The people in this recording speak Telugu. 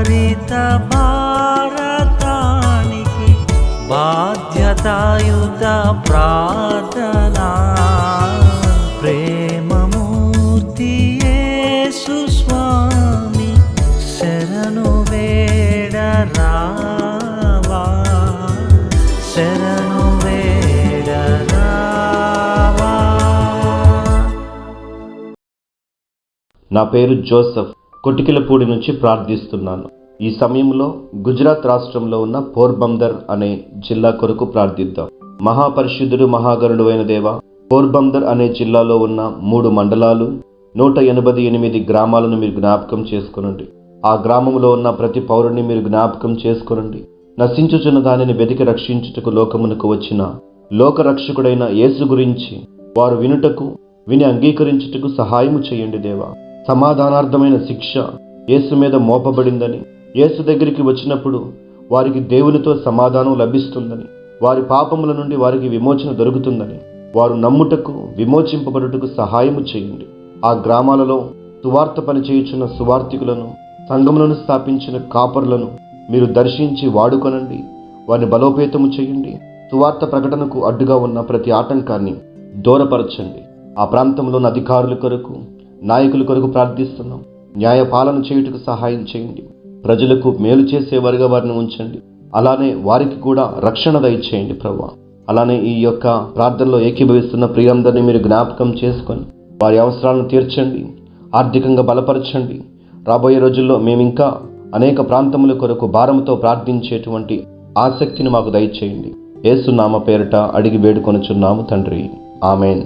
హరిత భారతానికి బాధ్యతాయుత ప్రార్థనా. ప్రేమమూర్తి స్వామి శరణు వేడరా నా పేరు జోసఫ్. కొటికిలపూడి నుంచి ప్రార్థిస్తున్నాను. ఈ సమయంలో గుజరాత్ రాష్ట్రంలో ఉన్న పోర్బందర్ అనే జిల్లా కొరకు ప్రార్థిద్దాం. మహాపరిశుద్ధుడు మహాగరుడు అయిన దేవ పోర్బందర్ అనే జిల్లాలో ఉన్న మూడు మండలాలు నూట ఎనభై ఎనిమిది గ్రామాలను మీరు జ్ఞాపకం చేసుకునండి. ఆ గ్రామంలో ఉన్న ప్రతి పౌరుని మీరు జ్ఞాపకం చేసుకునండి. నశించుచున్న దానిని వెతికి రక్షించుటకు లోకమునకు వచ్చిన లోకరక్షకుడైన యేసు గురించి వారు వినుటకు విని అంగీకరించుటకు సహాయము చేయండి దేవా. సమాధానార్థమైన శిక్ష యేసు మీద మోపబడిందని యేసు దగ్గరికి వచ్చినప్పుడు వారికి దేవునితో సమాధానం లభిస్తుందని వారి పాపముల నుండి వారికి విమోచన దొరుకుతుందని వారు నమ్ముటకు విమోచింపబడుటకు సహాయము చేయండి. ఆ గ్రామాలలో సువార్త పనిచేయుచున్న సువార్థికులను సంఘములను స్థాపించిన కాపరులను మీరు దర్శించి వాడుకొనండి. వారిని బలోపేతము చేయండి. సువార్త ప్రకటనకు అడ్డుగా ఉన్న ప్రతి ఆటంకాన్ని దూరపరచండి. ఆ ప్రాంతంలోని అధికారుల కొరకు నాయకుల కొరకు ప్రార్థిస్తున్నాం. న్యాయ పాలన చేయుటకు సహాయం చేయండి. ప్రజలకు మేలు చేసేవారిగా వారిని ఉంచండి. అలానే వారికి కూడా రక్షణ దయచేయండి ప్రభా అలానే ఈ యొక్క ప్రార్థనలో ఏకీభవిస్తున్న ప్రియందరినీ మీరు జ్ఞాపకం చేసుకొని వారి అవసరాలను తీర్చండి. ఆర్థికంగా బలపరచండి. రాబోయే రోజుల్లో మేమింకా అనేక ప్రాంతముల కొరకు భారంతో ప్రార్థించేటువంటి ఆసక్తిని మాకు దయచేయండి. ఏసునామ పేరిట అడిగి వేడుకొనుచున్నాము తండ్రి. ఆమెన్.